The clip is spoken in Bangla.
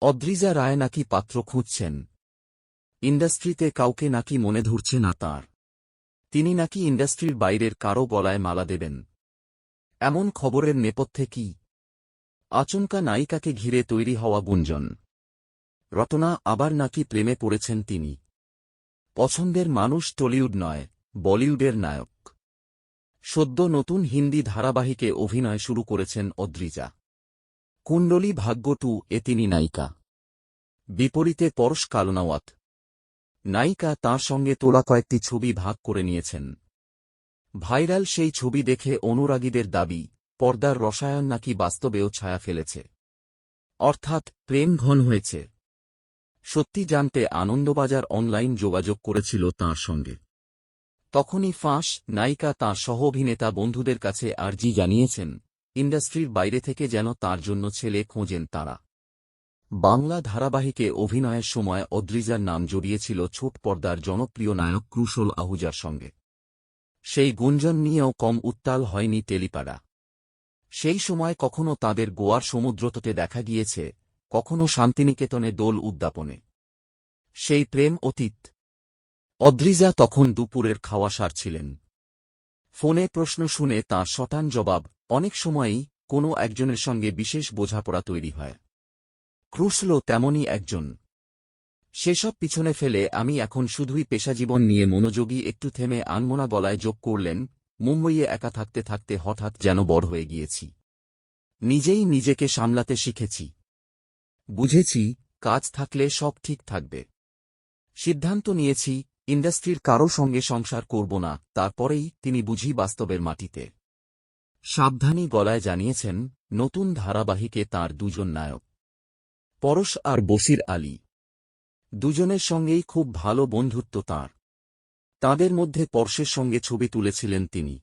অদ্রিজা রায় নাকি পাত্র খুঁজছেন? ইন্ডাস্ট্রিতে কাউকে নাকি মনে ধরছে না তার। তিনি নাকি ইন্ডাস্ট্রির বাইরের কারও গলায় মালা দেবেন। এমন খবরের নেপথ্যে কি? আচমকা নায়িকাকে ঘিরে তৈরি হওয়া গুঞ্জন। রটনা আবার নাকি প্রেমে পড়েছেন তিনি। পছন্দের মানুষ টলিউড নয়, বলিউডের নায়ক। সদ্য নতুন হিন্দি ধারাবাহিকে অভিনয় শুরু করেছেন অদ্রিজা। কুণ্ডলী ভাগ্য টু এ তিনি নায়িকা। বিপরীতে পরশ কালনাওয়াত। নায়িকা তাঁর সঙ্গে তোলা কয়েকটি ছবি ভাগ করে নিয়েছেন। ভাইরাল সেই ছবি দেখে অনুরাগীদের দাবি, পর্দার রসায়ন নাকি বাস্তবেও ছায়া ফেলেছে। অর্থাৎ প্রেম ঘন হয়েছে। সত্যি জানতে আনন্দবাজার অনলাইন যোগাযোগ করেছিল তাঁর সঙ্গে। তখনই ফাঁস, নায়িকা তাঁর সহ অভিনেতা বন্ধুদের কাছে আর্জি জানিয়েছেন ইন্ডাস্ট্রির বাইরে থেকে যেন তার জন্য ছেলে খোঁজেন তারা। বাংলা ধারাবাহিকে অভিনয়ের সময় অদ্রিজার নাম জড়িয়েছিল ছোট পর্দার জনপ্রিয় নায়ক ক্রুশল আহুজার সঙ্গে। সেই গুঞ্জন নিয়েও কম উত্তাল হয়নি টেলিপাড়া। সেই সময় কখনো তাদের গোয়ার সমুদ্রতটে দেখা গিয়েছে, কখনো শান্তিনিকেতনে দোল উদ্যাপনে। সেই প্রেম অতীত। অদ্রিজা তখন দুপুরের খাওয়া সারছিলেন। ফোনে প্রশ্ন শুনে তাঁর শটান জবাব, অনেক সময়ই কোনো একজনের সঙ্গে বিশেষ বোঝাপড়া তৈরি হয়। ক্রুসলো তেমনই একজন। সেসব পিছনে ফেলে আমি এখন শুধুই পেশাজীবন নিয়ে মনোযোগী একটু থেমে আনমোনা গলায় যোগ করলেন, মুম্বইয়ে একা থাকতে থাকতে হঠাৎ যেন বড় হয়ে গিয়েছি। নিজেই নিজেকে সামলাতে শিখেছি। বুঝেছি, কাজ থাকলে সব ঠিক থাকবে। সিদ্ধান্ত নিয়েছি ইন্ডাস্ট্রির কারও সঙ্গে সংসার করব না, তারপরেই তিনি বুঝি বাস্তবের মাটিতে। সাবধানী গলায় জানিয়েছেন, নতুন ধারাবাহিকে তার দুজন নায়ক, পরশ আর বসির আলী। দুজনের সঙ্গেই খুব ভালো বন্ধুত্ব তার। তাদের মধ্যে পরশের সঙ্গে ছবি তুলেছিলেন তিনি।